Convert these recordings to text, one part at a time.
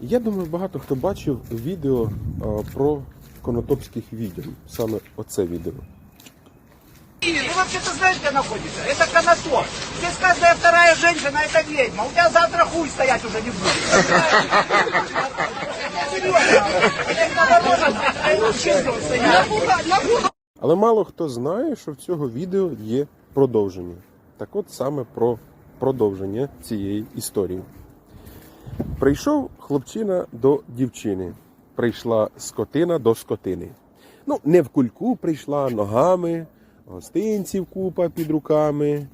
Я думаю, багато хто бачив відео а, про конотопських відьом. Саме оце відео. Ты вообще-то знаешь, где находится? Это Конотоп. Здесь каждая вторая женщина это ведьма. У тебя завтра хуй стоять уже не будет. Серьезно. Это наоборот, а честно стоять. Але мало хто знає, що в цього відео є продовження. Так от саме про продовження цієї історії. Прийшов хлопчина до дівчини. Прийшла скотина до скотини. Ну, не в кульку прийшла ногами, гостинців купа під руками,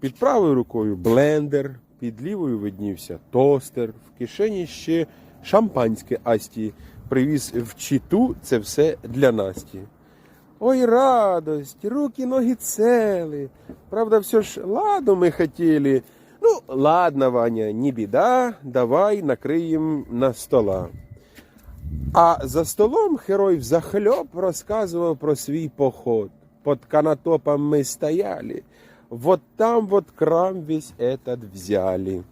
під правою рукою блендер, під лівою виднівся тостер, в кишені ще шампанське Асті. Привіз в читу це все для Насті. Ой, радость, руки, ноги цели. Правда, все ж ладно мы хотели. Ну, ладно, Ваня, не беда, давай накрием на стола. А за столом герой взахльоб розказував про свій поход. Под канатопом мы стояли, вот там вот крам весь этот взяли.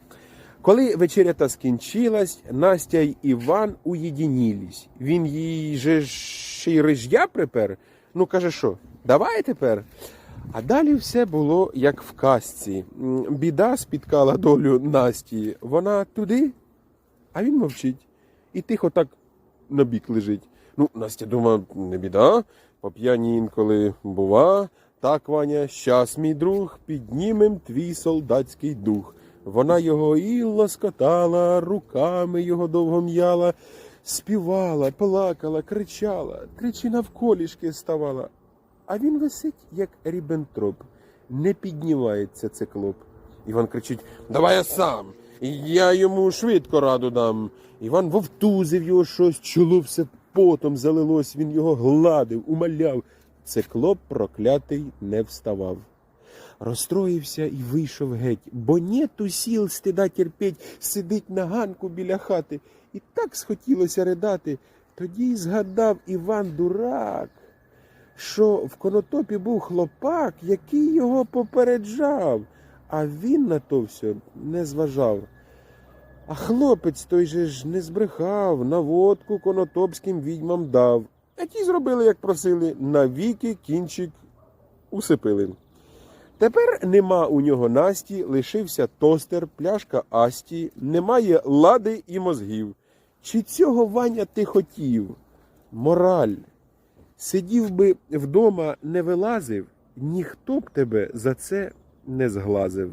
Коли вечерята скінчилась, Настя й Іван уєдинілись. Він їй же ще й риж'я припер. Ну каже, що, давай тепер. А далі все було як в казці. Біда спіткала долю Насті. Вона туди, а він мовчить. І тихо так на бік лежить. Ну, Настя думає, не біда, по п'яні інколи бува. Так, Ваня, щас, мій друг, піднімем твій солдатський дух. Вона його і лоскотала, руками його довго м'яла, співала, плакала, кричала, тричі навколішки ставала. А він висить, як рібентроп. Не піднімається циклоп. Іван кричить: Давай я сам. Я йому швидко раду дам. Іван вовтузив його щось, чоло все потом залилось, він його гладив, умаляв. Циклоп проклятий не вставав. Розстроївся і вийшов геть, бо нету сіл стида терпеть, сидить на ганку біля хати. І так схотілося ридати. Тоді й згадав Іван дурак, що в конотопі був хлопак, який його попереджав, а він на то все не зважав. А хлопець той же ж не збрехав, наводку конотопським відьмам дав. А ті зробили, як просили, навіки кінчик усипили. Тепер нема у нього Насті, лишився тостер, пляшка Асті, немає лади і мозгів. Чи цього Ваня ти хотів? Мораль. Сидів би вдома, не вилазив, ніхто б тебе за це не зглазив.